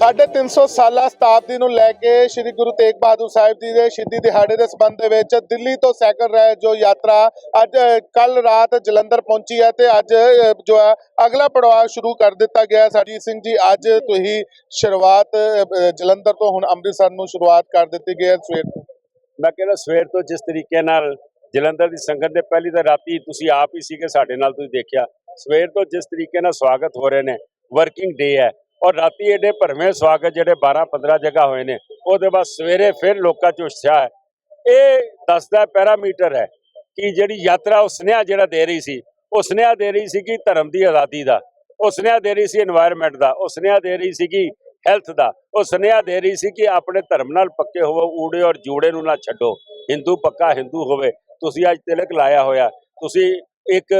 ਸਾਢੇ 300 ਸਾਲਾ ਸ਼ਤਾਬਦੀ ਨੂੰ ਲੈ ਕੇ ਸ੍ਰੀ ਗੁਰੂ ਤੇਗ ਬਹਾਦਰ ਸਾਹਿਬ ਜੀ ਦੇ ਸ਼ਹੀਦੀ ਦਿਹਾੜੇ ਦੇ ਸੰਬੰਧ ਦੇ ਵਿੱਚ ਦਿੱਲੀ ਤੋਂ ਸਾਈਕਲ ਰੈਲੀ ਜੋ ਯਾਤਰਾ ਅੱਜ ਕੱਲ ਰਾਤ ਜਲੰਧਰ ਪਹੁੰਚੀ ਹੈ ਤੇ ਅੱਜ ਜੋ ਹੈ, ਅਗਲਾ ਪੜਾਅ ਸ਼ੁਰੂ ਕਰ ਦਿੱਤਾ ਗਿਆ ਹੈ। ਸਿੰਘ ਜੀ, ਅੱਜ ਤੁਸੀਂ ਸ਼ੁਰੂਆਤ ਜਲੰਧਰ ਤੋਂ ਹੁਣ ਅੰਮ੍ਰਿਤਸਰ ਨੂੰ ਸ਼ੁਰੂਆਤ ਕਰ ਦਿੱਤੀ ਗਈ ਹੈ ਸਵੇਰ ਤੋਂ। ਮੈਂ ਕਹਿੰਦਾ ਸਵੇਰ ਤੋਂ ਜਿਸ ਤਰੀਕੇ ਨਾਲ ਜਲੰਧਰ ਦੀ ਸੰਗਤ ਦੇ ਪਹਿਲੀ ਤਾਂ ਰਾਤੀ ਤੁਸੀਂ ਆਪ ਹੀ ਸੀਗੇ, ਸਾਡੇ ਨਾਲ ਤੁਸੀਂ ਦੇਖਿਆ। ਸਵੇਰ ਤੋਂ ਜਿਸ ਤਰੀਕੇ ਨਾਲ ਸਵਾਗਤ ਹੋ ਰਹੇ ਨੇ ਵਰਕਿੰਗ ਡੇ ਹੈ। ਔਰ ਰਾਤੀ ਐਡੇ ਭਰਵੇਂ ਸਵਾਗਤ ਜਿਹੜੇ 12 15 ਜਗ੍ਹਾ ਹੋਏ ਨੇ, ਉਹਦੇ ਬਾਅਦ ਸਵੇਰੇ ਫਿਰ ਲੋਕਾਂ 'ਚ ਉਤਸ਼ਾਹ ਹੈ। ਇਹ ਦੱਸਦਾ ਪੈਰਾਮੀਟਰ ਹੈ ਕਿ ਜਿਹੜੀ ਯਾਤਰਾ ਉਹ ਸੁਨੇਹਾ ਜਿਹੜਾ ਦੇ ਰਹੀ ਸੀ, ਉਹ ਸੁਨੇਹਾ ਦੇ ਰਹੀ ਸੀ ਕਿ ਧਰਮ ਦੀ ਆਜ਼ਾਦੀ ਦਾ, ਉਹ ਸੁਨੇਹਾ ਦੇ ਰਹੀ ਸੀ এনवायरमेंट ਦਾ, ਉਹ ਸੁਨੇਹਾ ਦੇ ਰਹੀ ਸੀ ਕਿ ਹੈਲਥ ਦਾ, ਉਹ ਸੁਨੇਹਾ ਦੇ ਰਹੀ ਸੀ ਕਿ ਆਪਣੇ ਧਰਮ ਨਾਲ ਪੱਕੇ ਹੋਵੋ, ਊੜੇ ਔਰ ਜੂੜੇ ਨੂੰ ਨਾ ਛੱਡੋ, ਹਿੰਦੂ ਪੱਕਾ ਹਿੰਦੂ ਹੋਵੇ। ਤੁਸੀਂ ਅੱਜ ਤਿਲਕ ਲਾਇਆ ਹੋਇਆ, ਤੁਸੀਂ ਇੱਕ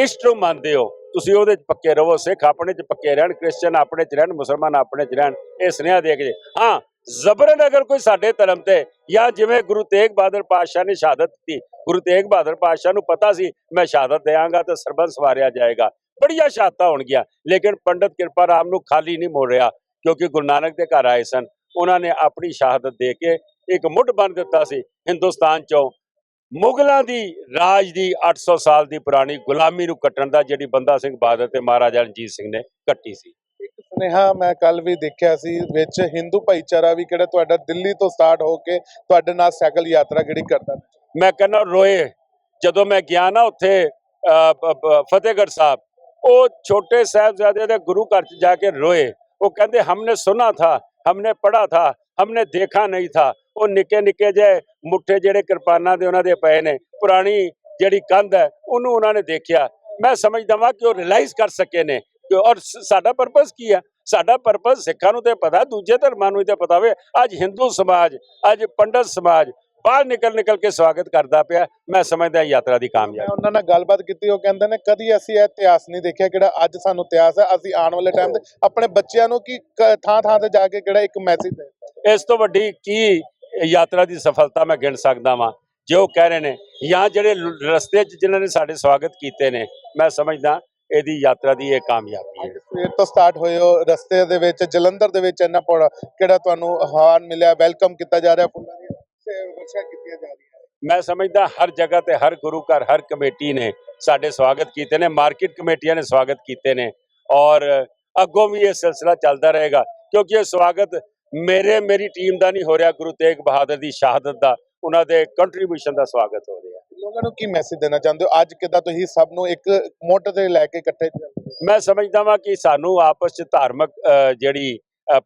ਇਸ਼ਟ ਨੂੰ ਮੰਨਦੇ ਹੋ। ਤੁਸੀਂ ਉਹਦੇ 'ਚ ਪੱਕੇ ਰਹੋ, ਸਿੱਖ ਆਪਣੇ 'ਚ ਪੱਕੇ ਰਹਿਣ ਕ੍ਰਿਸਚਨ ਆਪਣੇ 'ਚ ਰਹਿਣ, ਮੁਸਲਮਾਨ ਆਪਣੇ 'ਚ ਰਹਿਣ, ਇਹ ਸੁਨੇਹਾ ਦੇ ਕੇ ਹਾਂ, ਜ਼ਬਰਨ ਅਗਰ ਕੋਈ ਸਾਡੇ ਧਰਮ ਤੇ ਜਾਂ ਜਿਵੇਂ ਗੁਰੂ ਤੇਗ ਬਹਾਦਰ ਪਾਤਸ਼ਾਹ ਨੇ ਸ਼ਹਾਦਤ ਦਿੱਤੀ, ਗੁਰੂ ਤੇਗ ਬਹਾਦਰ ਪਾਤਸ਼ਾਹ ਨੂੰ ਪਤਾ ਸੀ, ਮੈਂ ਸ਼ਹਾਦਤ ਦੇਵਾਂਗਾ ਤਾਂ ਸਰਬੰਸ ਵਾਰਿਆ ਜਾਏਗਾ। ਬੜੀਆਂ ਸ਼ਹਾਦਤਾਂ ਹੋਣਗੀਆਂ, ਲੇਕਿਨ ਪੰਡਤ ਕਿਰਪਾ ਰਾਮ ਨੂੰ ਖਾਲੀ ਨਹੀਂ ਮੋੜ ਰਿਹਾ, ਕਿਉਂਕਿ ਗੁਰੂ ਨਾਨਕ ਦੇ ਘਰ ਆਏ ਸਨ। ਉਹਨਾਂ ਨੇ ਆਪਣੀ ਸ਼ਹਾਦਤ ਦੇ ਕੇ ਇੱਕ ਮੁੱਢ ਬਣ ਦਿੱਤਾ ਸੀ, ਹਿੰਦੁਸਤਾਨ ਚੋਂ। ਮੁਗਲਾਂ ਦੀ ਰਾਜ ਦੀ 800 ਸਾਲ ਦੀ ਪੁਰਾਣੀ ਗੁਲਾਮੀ ਨੂੰ ਕੱਟਣ ਦਾ ਜਿਹੜੀ ਬੰਦਾ ਸਿੰਘ ਬਹਾਦਰ ਤੇ ਮਹਾਰਾਜਾ ਰਣਜੀਤ ਸਿੰਘ ਨੇ ਕੱਟੀ ਸੀ। ਇੱਕ ਸੁਨੇਹਾ ਮੈਂ ਕੱਲ ਵੀ ਦੇਖਿਆ ਸੀ ਵਿੱਚ ਹਿੰਦੂ ਭਾਈਚਾਰਾ ਵੀ ਕਿਹੜਾ ਤੁਹਾਡਾ ਦਿੱਲੀ ਤੋਂ ਸਟਾਰਟ ਹੋ ਕੇ ਤੁਹਾਡੇ ਨਾਲ ਸਾਈਕਲ ਯਾਤਰਾ ਕਿਹੜੀ ਕਰਦਾ ਮੈਂ ਕਹਿੰਦਾ ਰੋਏ ਜਦੋਂ ਮੈਂ ਗਿਆ ਨਾ ਉੱਥੇ ਫਤਿਹਗੜ੍ਹ ਸਾਹਿਬ ਉਹ ਛੋਟੇ ਸਾਹਿਬਜ਼ਾਦੇ ਦੇ ਗੁਰੂ ਘਰ ਚ ਜਾ ਕੇ ਰੋਏ। ਉਹ ਕਹਿੰਦੇ ਹਮਨੇ ਸੁਨਾ ਥਾ ਹਮਨੇ ਪੜਾ ਥਾ ਹਮਨੇ ਦੇਖਾ ਨਹੀਂ ਥਾ। ਉਹ ਨਿੱਕੇ ਨਿੱਕੇ ਜਿਹੇ ਮੁੱਠੇ ਜਿਹੜੇ ਕਿਰਪਾਨਾਂ ਦੇ ਉਹਨਾਂ ਦੇ ਪਏ ਨੇ ਪੁਰਾਣੀ ਜਿਹੜੀ ਕੰਧ ਹੈ ਉਹਨੂੰ ਉਹਨਾਂ ਨੇ ਦੇਖਿਆ। ਮੈਂ ਸਮਝਦਾ ਵਾਂ ਕਿ ਉਹ ਰਿਅਲਾਈਜ਼ ਕਰ ਸਕੇ ਨੇ ਕਿ ਔਰ ਸਾਡਾ ਪਰਪਸ ਕੀ ਹੈ? ਸਾਡਾ ਪਰਪਸ ਸਿੱਖਾਂ ਨੂੰ ਤੇ ਪਤਾ ਦੂਜੇ ਧਰਮਾਂ ਨੂੰ ਤੇ ਪਤਾ ਹੋਵੇ। ਅੱਜ ਹਿੰਦੂ ਸਮਾਜ ਅੱਜ ਪੰਡਤ ਸਮਾਜ ਬਾਹਰ ਨਿਕਲ ਨਿਕਲ ਕੇ ਸਵਾਗਤ ਕਰਦਾ ਪਿਆ। ਮੈਂ ਸਮਝਦਾ ਯਾਤਰਾ ਦੀ ਕਾਮਯਾਬੀ। ਉਹਨਾਂ ਨਾਲ ਗੱਲਬਾਤ ਕੀਤੀ ਉਹ ਕਹਿੰਦੇ ਨੇ ਕਦੀ ਅਸੀਂ ਇਹ ਇਤਿਹਾਸ ਨਹੀਂ ਦੇਖਿਆ ਕਿਹੜਾ ਅੱਜ ਸਾਨੂੰ ਇਤਿਹਾਸ ਹੈ? ਅਸੀਂ ਆਉਣ ਵਾਲੇ ਟਾਈਮ ਤੇ ਆਪਣੇ ਬੱਚਿਆਂ ਨੂੰ ਕੀ ਥਾਂ ਥਾਂ ਤੇ ਜਾ ਕੇ ਕਿਹੜਾ ਇੱਕ ਮੈਸੇਜ ਦੇ ਇਸ ਤੋਂ ਵੱਡੀ ਕੀ ਯਾਤਰਾ ਦੀ ਸਫਲਤਾ ਮੈਂ ਗਿਣ ਸਕਦਾ ਵਾਂ। ਜੋ ਕਹਿ ਰਹੇ ਨੇ ਜਾਂ ਜਿਹੜੇ ਰਸਤੇ 'ਚ ਜਿਨ੍ਹਾਂ ਨੇ ਸਾਡੇ ਸਵਾਗਤ ਕੀਤੇ ਨੇ ਮੈਂ ਸਮਝਦਾ ਇਹਦੀ ਯਾਤਰਾ ਦੀ ਇਹ ਕਾਮਯਾਬੀ ਹੈ। ਸਵੇਰ ਤੋਂ ਸਟਾਰਟ ਹੋਏ ਹੋ ਰਸਤੇ ਦੇ ਵਿੱਚ ਜਲੰਧਰ ਦੇ ਵਿੱਚ ਇੰਨਾ ਪੌੜਾ ਕਿਹੜਾ ਤੁਹਾਨੂੰ ਆਹਾਨ ਮਿਲਿਆ ਵੈਲਕਮ ਕੀਤਾ ਜਾ ਰਿਹਾ ਫੁੱਲਾਂ ਸੇ ਵਰਸ਼ਾ ਕੀਤੀਆਂ ਜਾ ਰਹੀਆਂ ਮੈਂ ਸਮਝਦਾ ਹਰ ਜਗ੍ਹਾ ਤੇ ਹਰ ਗੁਰੂ ਘਰ ਹਰ ਕਮੇਟੀ ਨੇ ਸਾਡੇ ਸਵਾਗਤ ਕੀਤੇ ਨੇ ਮਾਰਕੀਟ ਕਮੇਟੀਆਂ ਨੇ ਸਵਾਗਤ ਕੀਤੇ ਨੇ ਔਰ ਅੱਗੋਂ ਵੀ ਇਹ ਸਿਲਸਿਲਾ ਚੱਲਦਾ ਰਹੇਗਾ ਕਿਉਂਕਿ ਇਹ ਸਵਾਗਤ ਮੇਰੇ ਮੇਰੀ ਟੀਮ ਦਾ ਨਹੀਂ ਹੋ ਰਿਹਾ ਗੁਰੂ ਤੇਗ ਬਹਾਦਰ ਦੀ ਸ਼ਹਾਦਤ ਦਾ ਉਹਨਾਂ ਦੇ ਕੰਟਰੀਬਿਊਸ਼ਨ ਦਾ ਸਵਾਗਤ ਹੋ ਰਿਹਾ ਲੋਕਾਂ ਨੂੰ ਕੀ ਮੈਸੇਜ ਦੇਣਾ ਚਾਹੁੰਦੇ ਹੋ ਅੱਜ ਕਿਦਾਂ ਤੁਸੀਂ ਸਭ ਨੂੰ ਇੱਕ ਮੋਢ ਤੇ ਲੈ ਕੇ ਇਕੱਠੇ? ਮੈਂ ਸਮਝਦਾ ਵਾਂ ਕਿ ਸਾਨੂੰ ਆਪਸ ਚ ਧਾਰਮਿਕ ਜਿਹੜੀ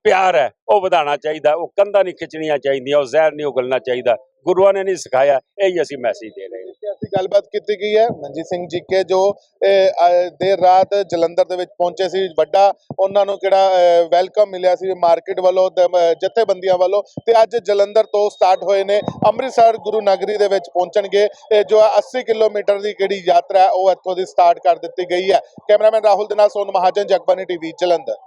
ਪਿਆਰ ਹੈ, ਉਹ ਵਧਾਉਣਾ ਚਾਹੀਦਾ, ਉਹ ਕੰਧਾਂ ਨਹੀਂ ਖਿੱਚਣੀਆਂ ਚਾਹੀਦੀਆਂ, ਉਹ ਜ਼ਹਿਰ ਨਹੀਂ ਉਗਲਣਾ ਚਾਹੀਦਾ। ਗੁਰੂਆਂ ਨੇ ਨਹੀਂ ਸਿਖਾਇਆ, ਇਹੀ ਅਸੀਂ ਮੈਸੇਜ ਦੇ ਰਹੇ ਹਾਂ। ਅਸੀਂ ਗੱਲਬਾਤ ਕੀਤੀ ਗਈ ਹੈ, ਮਨਜੀਤ ਸਿੰਘ ਜੀ ਕੇ ਜੋ ਦੇਰ ਰਾਤ ਜਲੰਧਰ ਦੇ ਵਿੱਚ ਪਹੁੰਚੇ ਸੀ, ਵੱਡਾ, ਉਹਨਾਂ ਨੂੰ ਕਿਹੜਾ ਵੈਲਕਮ ਮਿਲਿਆ ਸੀ ਮਾਰਕੀਟ ਵੱਲੋਂ ਜਥੇਬੰਦੀਆਂ ਵੱਲੋਂ, ਤੇ ਅੱਜ ਜਲੰਧਰ ਤੋਂ ਸਟਾਰਟ ਹੋਏ ਨੇ, ਅੰਮ੍ਰਿਤਸਰ ਗੁਰੂ ਨਗਰੀ ਦੇ ਵਿੱਚ ਪਹੁੰਚਣਗੇ ਇਹ ਜੋ ਹੈ 80 ਕਿਲੋਮੀਟਰ ਦੀ ਕਿਹੜੀ ਯਾਤਰਾ ਉਹ ਇੱਥੋਂ ਦੀ ਸਟਾਰਟ ਕਰ ਦਿੱਤੀ ਗਈ ਹੈ। ਕੈਮਰਾਮੈਨ ਰਾਹੁਲ ਦੇ ਨਾਲ ਸੋਨ ਮਹਾਜਨ ਜਗਬਾਨੀ ਟੀਵੀ, ਜਲੰਧਰ।